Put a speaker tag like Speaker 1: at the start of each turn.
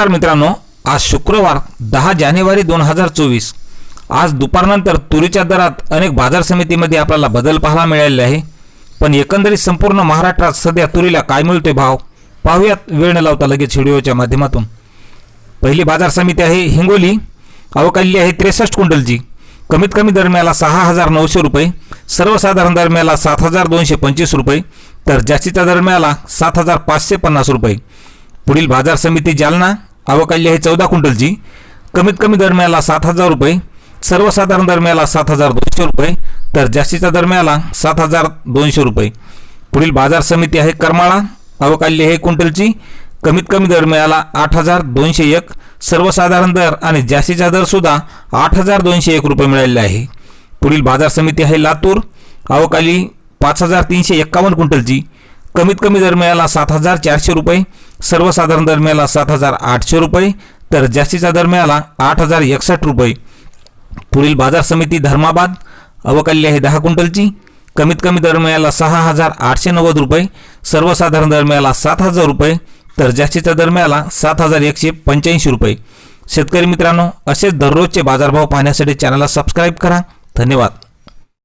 Speaker 1: नमस्कार मित्रांनो आज शुक्रवार दहा जानेवारी दोन हजार चोवीस. आज दुपारनंतर तुरीच्या दरात अनेक बाजार समितीमध्ये आपल्याला बदल पाहायला मिळालेले आहे. पण एकंदरीत संपूर्ण महाराष्ट्रात सध्या तुरीला काय मिळतोय भाव? पाहूयात वेळ न लावता लगेच व्हिडिओच्या माध्यमातून. पहिली बाजार समिती आहे हिंगोली अवकाली आहे त्रेसष्ट क्विंटलची. कमीत कमी दरम्याला सहा हजार नऊशे रुपये सर्वसाधारण दरम्याला सात हजार दोनशे पंचवीस रुपये तर जास्तीच्या दरम्याला सात हजार पाचशे पन्नास रुपये. पुढील बाजार समिती जालना अवकाली आहे चौदा क्विंटलची. कमीत कमी दरम्याला सात हजार रुपये सर्वसाधारण दरम्याला सात हजार दोनशे रुपये तर जास्तीच्या दरम्याला सात हजार दोनशे रुपये. पुढील बाजार समिती आहे करमाळा अवकाली आहे क्विंटलची. कमीत कमी दर मिळाला आठ हजार दोनशे एक सर्वसाधारण दर आणि जास्तीचा दरसुद्धा आठ हजार दोनशे एक रुपये मिळालेला आहे. पुढील बाजार समिती आहे लातूर अवकाली पाच हजार तीनशे एक्कावन्न क्विंटलची. कमीत कमी दर मिळाला सात हजार चारशे रुपये सर्वसाधारण दर मिळाला सात हजार आठशे रुपये तर जास्तीचा दर मिळाला आठ हजार एकसष्ट रुपये. पुढील बाजार समिती धर्माबाद अवकाली आहे दहा क्विंटलची. कमीत कमी दर मिळाला सहा हजार आठशे नव्वद रुपये सर्वसाधारण दर मिळाला सात हजार रुपये तर जास्तीचा दर मिळाला सात हजार एकशे पंच्याऐंशी रुपये. शेतकरी मित्रांनो असेच दररोजचे बाजारभाव पाहण्यासाठी चॅनलला सबस्क्राईब करा. धन्यवाद.